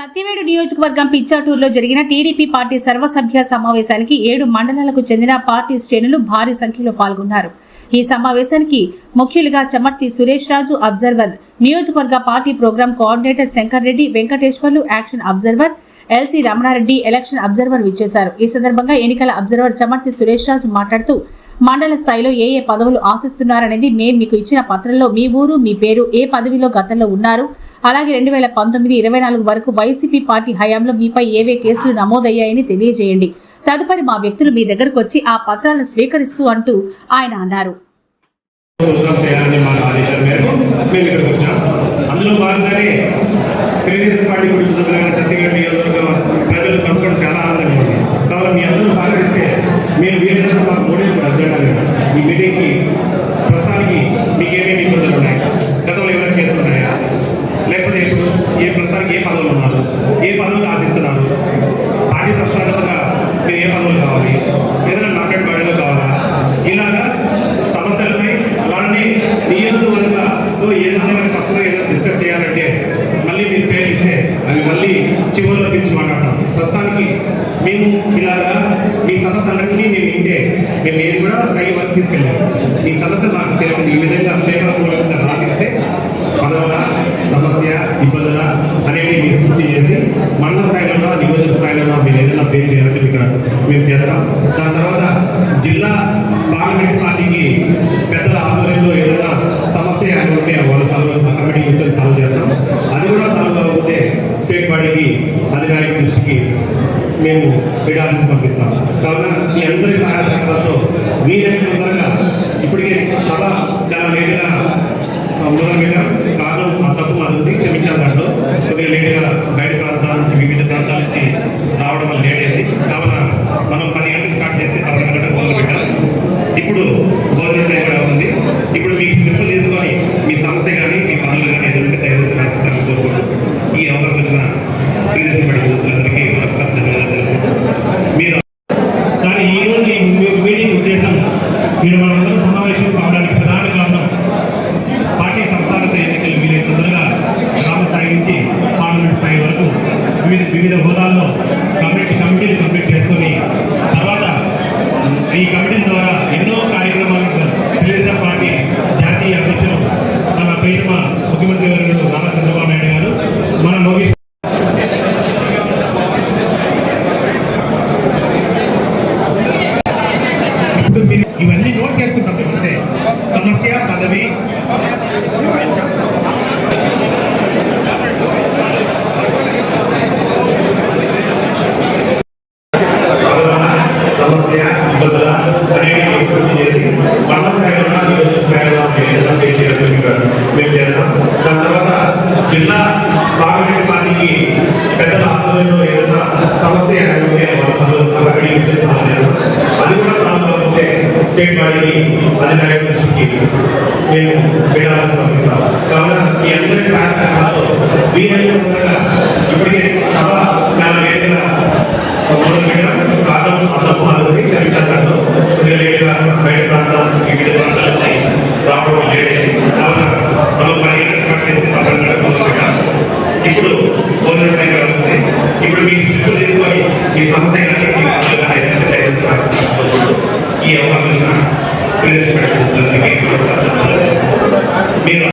నియోజకవర్గం పిచ్చాటూరులో జరిగిన TDP party సర్వసభ్య సమావేశానికి ఏడు మండలాలకు చెందిన పార్టీ శ్రేణులు భారీ సంఖ్యలో పాల్గొన్నారు. ఈ సమావేశానికి ముఖ్యులుగా చమర్తి సురేష్ రాజు అబ్జర్వర్ నియోజకవర్గ party programme coordinator Shankar Reddy Venkateswarlu action observer LC Ramana Reddy election observer విచ్చేశారు. ఈ సందర్భంగా ఎన్నికల అబ్జర్వర్ చమర్తి సురేష్ రాజు మాట్లాడుతూ మండల స్థాయిలో ఏ ఏ పదవులు ఆశిస్తున్నారనేది మేము మీకు ఇచ్చిన పత్రంలో మీ ఊరు మీ పేరు ఏ పదవిలో గతంలో ఉన్నారు అలాగే రెండు వేల పంతొమ్మిది ఇరవై నాలుగు వరకు వైసీపీ పార్టీ హయాంలో మీపై ఏవే కేసులు నమోదయ్యాయని తెలియజేయండి. తదుపరి మా వ్యక్తులు మీ దగ్గరకు వచ్చి ఆ పత్రాలను స్వీకరిస్తూ అంటూ ఆయన అన్నారు. అందులో భాగంగానే తెలుగుదేశం పార్టీ గురించి సభ్యులైన సత్యగడ్డ నియోజకవర్గ ప్రజలు పంచుకోవడం చాలా ఆనందంగా ఉంది కావాలి మీ అందరూ సహకరిస్తే మేము వీలైనంత మాకు మూడే కూడా అజెండాలు ఈ మీటింగ్కి ప్రస్తుతానికి మీకు ఏమేమి ఇబ్బందులు ఉన్నాయి గతంలో ఏమైనా కేసులు ఉన్నాయా లేకపోతే ఇప్పుడు ఏ ప్రస్తుతానికి ఏ పదవులు ఉన్నారు ఏ పదవులు ఆశిస్తున్నారు పార్టీ సంస్థాగతంగా మీరు ఏ పదవులు కావాలి ఏదైనా మార్కెట్ బాడీలో కావాలా ఇలాగా సమస్యలపై అలానే నియోజకవర్గంలో ఏదైనా ఖర్చులో ఏదైనా డిస్కస్ చేయాలంటే మళ్ళీ మీరు పేరు ఇస్తే అవి మళ్ళీ చివరిలో గురించి మాట్లాడతాం. ప్రస్తుతానికి మేము ఇలాగా మీ సమస్యలన్నీ మేము వింటే మేము ఏది కూడా కై వరకు తీసుకెళ్ళాం మీ సమస్య మాకు తెలియదు. ఈ విధంగా ప్రేమపూర్వకంగా రాసిస్తే పదవల సమస్య ఇబ్బందుల అనేవి మీరు సూచి చేసి మండల స్థాయిలో నియోజక స్థాయిలో మీరు ఏదైనా పే చేయాలంటే ఇక్కడ మేము చేస్తాం. దాని మేము హెడ్ ఆఫీస్ పంపిస్తాం. కావున మీ అందరి సహాయ సహకారంతో వీలైన సమస్య ఉంటే వాళ్ళ సభలో అక్కడి అది కూడా సమస్య స్టేట్ బాడీకి అధికారిక దృష్టికి మేము పెట్టాల్సి తీసుకొని మీ